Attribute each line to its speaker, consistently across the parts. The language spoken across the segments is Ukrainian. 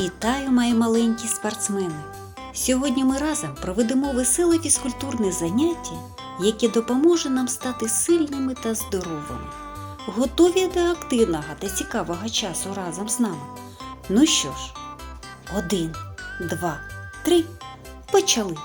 Speaker 1: Вітаю, мої маленькі спортсмени! Сьогодні ми разом проведемо веселе фізкультурне заняття, яке допоможе нам стати сильними та здоровими. Готові до активного та цікавого часу разом з нами? Ну що ж, один, два, три, почали!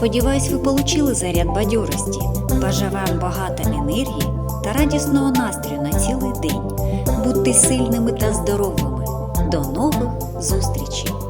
Speaker 1: Сподіваюсь, ви получили заряд бадьорості. Бажаю вам багато енергії та радісного настрою на цілий день. Будьте сильними та здоровими. До нових зустрічей!